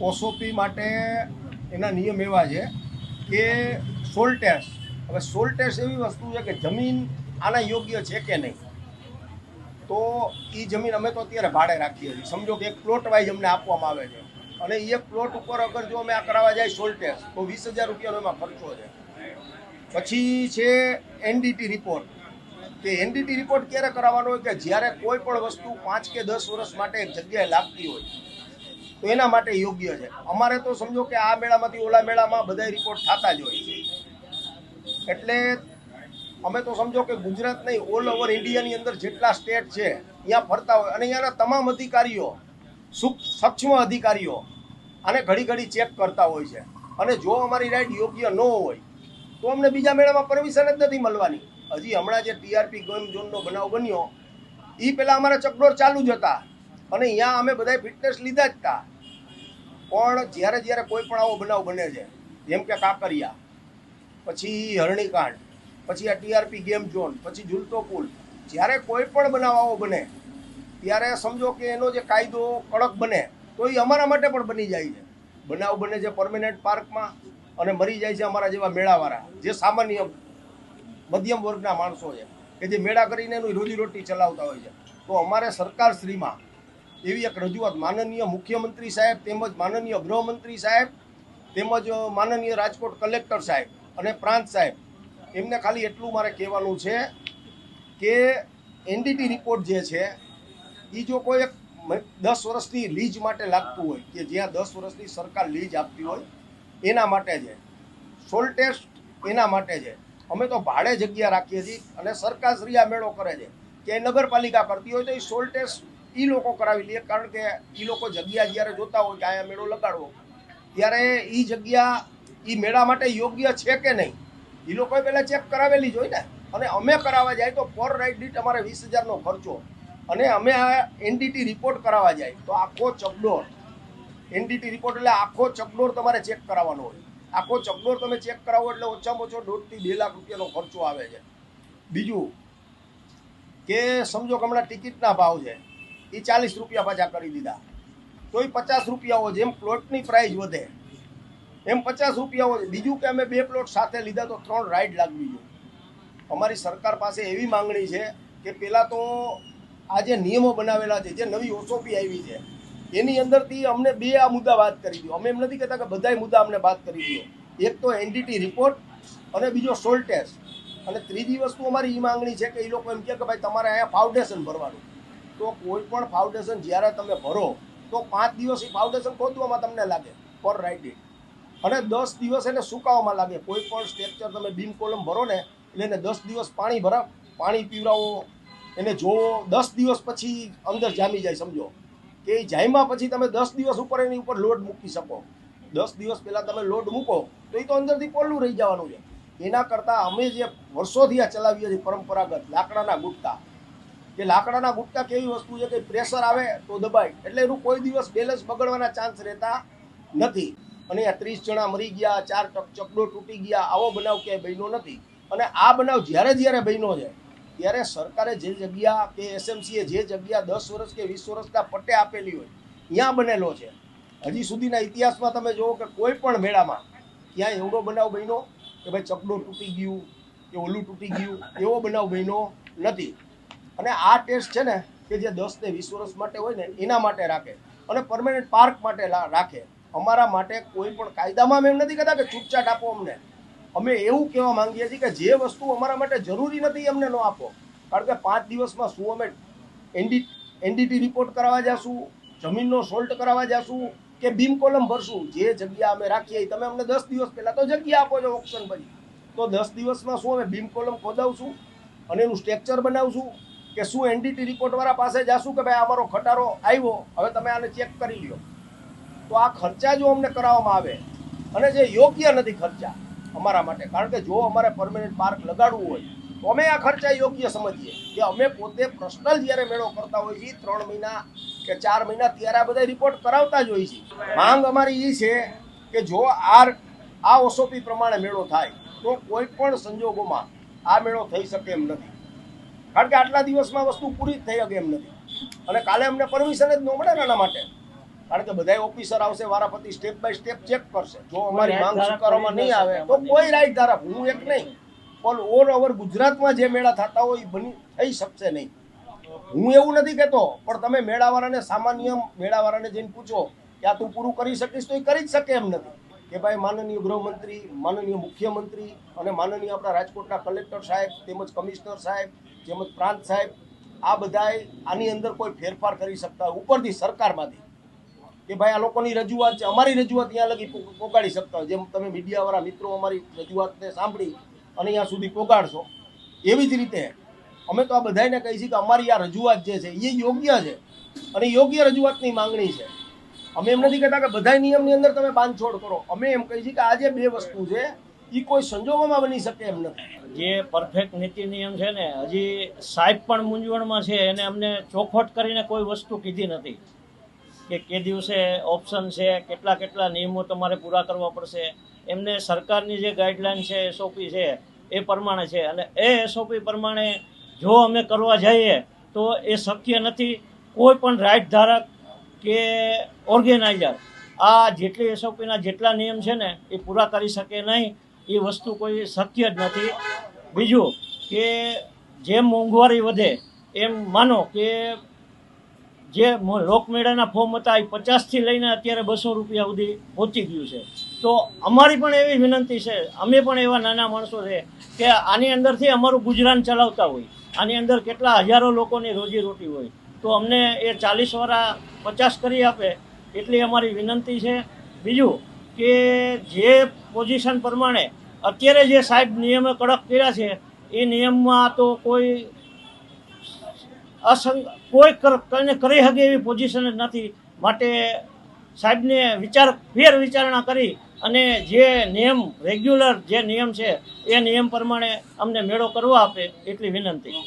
ઓસોપી માટે એના નિયમ એવા છે કે સોલ ટેસ્ટ, હવે સોલ ટેસ્ટ એવી વસ્તુ છે કે જમીન આના યોગ્ય છે કે નહીં? તો એ જમીન અમે તો અત્યારે ભાડે રાખીએ છીએ. સમજો કે એક પ્લોટ વાઇઝ અમને આપવામાં આવે છે. અને એ પ્લોટ ઉપર અગર જો અમે આ કરાવવા જાય સોલ ટેસ્ટ, તો વીસ હજાર રૂપિયાનો એમાં ખર્ચો છે. પછી છે એનડીટી રિપોર્ટ કે એનડીટી રિપોર્ટ ક્યારે કરાવવાનો હોય? કે જ્યારે કોઈ પણ વસ્તુ પાંચ કે દસ વર્ષ માટે એક જગ્યાએ લાગતી હોય. તો એના માટે યોગ્ય છે. અમારે તો સમજો કે આ મેળામાંથી ઓલા મેળામાં બધા રિપોર્ટ થતા જ હોય છે. એટલે અમે તો સમજો કે ગુજરાત નહીં ઓલ ઓવર ઇન્ડિયાની અંદર જેટલા સ્ટેટ છે ત્યાં ફરતા હોય. અને અહીંયાના તમામ અધિકારીઓ સક્ષમ અધિકારીઓ આને ઘડી ઘડી ચેક કરતા હોય છે. અને જો અમારી રાઈડ યોગ્ય ન હોય, તો અમને બીજા મેળામાં પરમિશન જ નથી મળવાની. હજી હમણાં જે ટીઆરપી ગેમ ઝોનનો બનાવ બન્યો એ પહેલાં અમારા ચકડોળ ચાલુ જ હતા. અને અહીંયા અમે બધાય ફિટનેસ લીધા જ હતા પણ જ્યારે જ્યારે કોઈ પણ આવો બનાવ બને છે, જેમ કે કાંકરિયા, પછી હરણીકાંડ, પછી આ ટીઆરપી ગેમ ઝોન, પછી ઝૂલતો પુલ, જ્યારે કોઈ પણ બનાવ આવો બને, ત્યારે સમજો કે એનો જે કાયદો કડક બને, તો એ અમારા માટે પણ બની જાય છે. બનાવ બને છે પરમેનન્ટ પાર્કમાં અને મરી જાય છે અમારા જેવા મેળાવાળા, જે સામાન્ય મધ્યમ વર્ગના માણસો છે, કે જે મેળા કરીને એનું રોજીરોટી ચલાવતા હોય છે. તો અમારે સરકારશ્રીમાં એવી એક રજૂઆત માનનીય મુખ્યમંત્રી સાહેબ તેમજ માનનીય ગૃહમંત્રી સાહેબ તેમજ માનનીય રાજકોટ કલેક્ટર સાહેબ અને પ્રાંત સાહેબ, એમને ખાલી એટલું મારે કહેવાનું છે કે એનડીટી રિપોર્ટ જે છે એ જો કોઈ એક દસ વર્ષની લીજ માટે લાગતું હોય કે જ્યાં દસ વર્ષની સરકાર લીજ આપતી હોય, એના માટે છે. સોલ ટેસ્ટ એના માટે છે. અમે તો ભાડે જગ્યા રાખીએ છીએ અને સરકારશ્રી આ મેળો કરે છે. કે નગરપાલિકા કરતી હોય તો એ સોલ ટેસ્ટ એ લોકો કરાવી લે, કારણ કે એ લોકો જગ્યા જ્યારે જોતા હોય કે અહીંયા મેળો લગાડવો, ત્યારે એ જગ્યા એ મેળા માટે યોગ્ય છે કે નહીં? એ લોકોએ પહેલાં ચેક કરાવેલી જ હોય ને. અને અમે કરાવવા જાય તો પર રાઇડ દીઠ અમારે વીસ હજારનો ખર્ચો. અને અમે આ એનડીટી રિપોર્ટ કરાવવા જાય તો આખો ચકડોળ એનડીટી રિપોર્ટ એટલે આખો ચકડોળ તમારે ચેક કરાવવાનો હોય. આખો ચકડોળ તમે ચેક કરાવો એટલે ઓછામાં ઓછો દોઢથી બે લાખ રૂપિયાનો ખર્ચો આવે છે. બીજું કે સમજો કે હમણાં ટિકિટના ભાવ છે. એ ચાલીસ રૂપિયા પાછા કરી દીધા. તોય પચાસ રૂપિયાઓ જેમ પ્લોટની પ્રાઇસ વધે. એમ પચાસ રૂપિયાઓ બીજું કે અમે બે પ્લોટ સાથે લીધા તો ત્રણ રાઈડ લાગવી જોઈએ. અમારી સરકાર પાસે એવી માંગણી છે કે પહેલાં તો આ જે નિયમો બનાવેલા છે, જે નવી ઓસોપી આવી છે, એની અંદરથી અમને બે આ મુદ્દા વાત કરી દો અમે એમ નથી કહેતા કે બધાય મુદ્દા અમને વાત કરી દો એક તો એનડીટી રિપોર્ટ અને બીજો સોલ ટેસ્ટ અને ત્રીજી વસ્તુ અમારી એ માંગણી છે કે એ લોકો એમ કહે કે ભાઈ તમારે અહીંયા ફાઉન્ડેશન ભરવાનું. તો કોઈ પણ ફાઉન્ડેશન જ્યારે તમે ભરો, તો પાંચ દિવસ એ ફાઉન્ડેશન ખોદવામાં તમને લાગે પર રાઇડ અને દસ દિવસ એને સુકાવામાં લાગે. કોઈ પણ સ્ટ્રક્ચર તમે બીમ કોલમ ભરો ને, એટલે એને દસ દિવસ પાણી ભરા, પાણી પીવડાવો, એને જોવો, દસ દિવસ પછી અંદર જામી જાય, સમજો. કે એ જામ્યા પછી તમે દસ દિવસ ઉપર એની ઉપર લોડ મૂકી શકો. દસ દિવસ પહેલાં તમે લોડ મૂકો, તો એ તો અંદરથી પોલું રહી જવાનું છે. એના કરતાં અમે જે વર્ષોથી આ ચલાવીએ છીએ પરંપરાગત લાકડાના ગુટકા કે લાકડાના ગુટકા કેવી વસ્તુ છે કે પ્રેશર આવે તો દબાય. એટલે એનું કોઈ દિવસ બેલેન્સ બગડવાના ચાન્સ રહેતા નથી. અને આ ત્રીસ જણા મરી ગયા, ચાર ચકડો તૂટી ગયા, આવો બનાવ ક્યાંય બન્યો નથી. અને આ બનાવ જ્યારે જ્યારે બન્યો છે, ત્યારે સરકારે જે જગ્યા કે એસએમસીએ જે જગ્યા દસ વર્ષ કે વીસ વર્ષના પટ્ટે આપેલી હોય, ત્યાં બનેલો છે. હજી સુધીના ઇતિહાસમાં તમે જુઓ કે કોઈ પણ મેળામાં ક્યાંય એવડો બનાવ બન્યો કે ભાઈ ચકડો તૂટી ગયું, કે ઓલું તૂટી ગયું, એવો બનાવ બન્યો નથી. અને આ ટેસ્ટ છે ને કે જે દસ ને વીસ વર્ષ માટે હોય ને, એના માટે રાખે. અને પરમેનન્ટ પાર્ક માટે રાખે. અમારા માટે કોઈ પણ કાયદામાં અમે એમ નથી કહેતા કે છૂટછાટ આપો અમને. અમે એવું કહેવા માંગીએ છીએ કે જે વસ્તુ અમારા માટે જરૂરી નથી, અમને ન આપો. કારણ કે પાંચ દિવસમાં શું અમે એનડી, એનડીટી રિપોર્ટ કરાવવા જશું, જમીનનો સોલ્ટ કરાવવા જશું, કે બીમ કોલમ ભરશું, જે જગ્યા અમે રાખીએ તમે અમને દસ દિવસ પહેલાં તો જગ્યા આપો છો ઓપ્શન પછી. તો દસ દિવસમાં શું અમે બીમ કોલમ ખોદાવશું? અને એનું સ્ટ્રક્ચર બનાવશું? કે શું એનડીટી રિપોર્ટવાળા પાસે જાશું કે ભાઈ અમારો ખટારો આવ્યો? હવે તમે આને ચેક કરી લ્યો. તો આ ખર્ચા જો અમને કરાવવામાં આવે અને જે યોગ્ય નથી ખર્ચા અમારા માટે, કારણ કે જો અમારે પરમેનન્ટ પાર્ક લગાડવું હોય, તો અમે આ ખર્ચા યોગ્ય સમજીએ. કે અમે પોતે પર્સનલ જ્યારે મેળો કરતા હોઈએ છીએ, ત્રણ મહિના કે ચાર મહિના ત્યારે આ બધા રિપોર્ટ કરાવતા જ હોઈએ છીએ. માંગ અમારી એ છે કે જો આ આ ઓસોપી પ્રમાણે મેળો થાય, તો કોઈ પણ સંજોગોમાં આ મેળો થઈ શકે એમ નથી. કારણ કે આટલા દિવસમાં વસ્તુ પૂરી જ થઈ શકે એમ નથી. અને કાલે અમને પરમિશન જ ન મળે ને એના માટે. કારણ કે બધા ઓફિસર આવશે વારાફરતી સ્ટેપ બાય સ્ટેપ ચેક કરશે. જો અમારી માંગ સ્વીકારવામાં નહીં આવે તો કોઈ રાઈટ ધારક હું એક નહીં. પણ ઓલ ઓવર ગુજરાતમાં જે મેળા થતા હોય એ બની થઈ શકશે નહીં. હું એવું નથી કહેતો પણ તમે મેળાવાળાને સામાન્ય મેળાવાળાને જઈને પૂછો કે આ તું પૂરું કરી શકીશ તો એ કરી જ શકે એમ નથી. કે ભાઈ માનનીય ગૃહમંત્રી માનનીય મુખ્યમંત્રી અને માનનીય આપણા રાજકોટના કલેક્ટર સાહેબ તેમજ કમિશનર સાહેબ તેમજ પ્રાંત સાહેબ, આ બધાય આની અંદર કોઈ ફેરફાર કરી શકતા હોય, ઉપરથી સરકારમાંથી. કે ભાઈ આ લોકોની રજૂઆત છે, અમારી રજૂઆત ત્યાં લગી પોગાડી શકતા હોય. જેમ તમે મીડિયાવાળા મિત્રો અમારી રજૂઆતને સાંભળી અને અહીંયા સુધી પોગાડશો, એવી જ રીતે અમે તો આ બધાને કહીએ છીએ કે અમારી આ રજૂઆત જે છે એ યોગ્ય છે. અને યોગ્ય રજૂઆતની માંગણી છે. અમે એમ નથી કહેતા કે બધા નિયમની અંદર તમે બાંધછોડ કરો. અમે એમ કહીએ છીએ કે આ જે બે વસ્તુ છે એ કોઈ સંજોગોમાં બની શકે એમ નથી. જે પરફેક્ટ નીતિ નિયમ છે ને, હજી સાહેબ પણ મૂંઝવણમાં છે, એને અમને ચોખવટ કરીને કોઈ વસ્તુ કીધી નથી. કે કે દિવસે ઓપ્શન છે, કેટલા કેટલા નિયમો તમારે પૂરા કરવા પડશે. એમને સરકારની જે ગાઈડલાઈન છે એસઓપી છે, એ પ્રમાણે છે. અને એ એસઓપી પ્રમાણે જો અમે કરવા જઈએ, તો એ શક્ય નથી કોઈ પણ રાઈટ ધારક કે ઓર્ગેનાઇઝર આ જેટલી એસઓપીના જેટલા નિયમ છે ને, એ પૂરા કરી શકે નહીં. એ વસ્તુ કોઈ શક્ય જ નથી. બીજું કે જેમ મોંઘવારી વધે, એમ માનો કે જે લોકમેળાના ફોર્મ હતા એ પચાસથી લઈને અત્યારે બસો રૂપિયા સુધી પહોંચી ગયું છે. તો અમારી પણ એવી વિનંતી છે, અમે પણ એવા નાના માણસો છે કે આની અંદરથી અમારું ગુજરાન ચલાવતા હોય, આની અંદર કેટલા હજારો લોકોની રોજીરોટી હોય. તો અમને એ ચાલીસ વાળા પચાસ કરી આપે, એટલી અમારી વિનંતી છે. બીજું કે જે પોઝિશન પ્રમાણે અત્યારે જે સાહેબ નિયમે કડક કર્યા છે, એ નિયમમાં તો કોઈ અસંગ, કોઈ કરીને કરી શકે એવી પોઝિશન જ નથી. માટે સાહેબને વિચાર ફેર વિચારણા કરી અને જે નિયમ રેગ્યુલર જે નિયમ છે, એ નિયમ પ્રમાણે અમને મેળો કરવા આપે એટલી વિનંતી.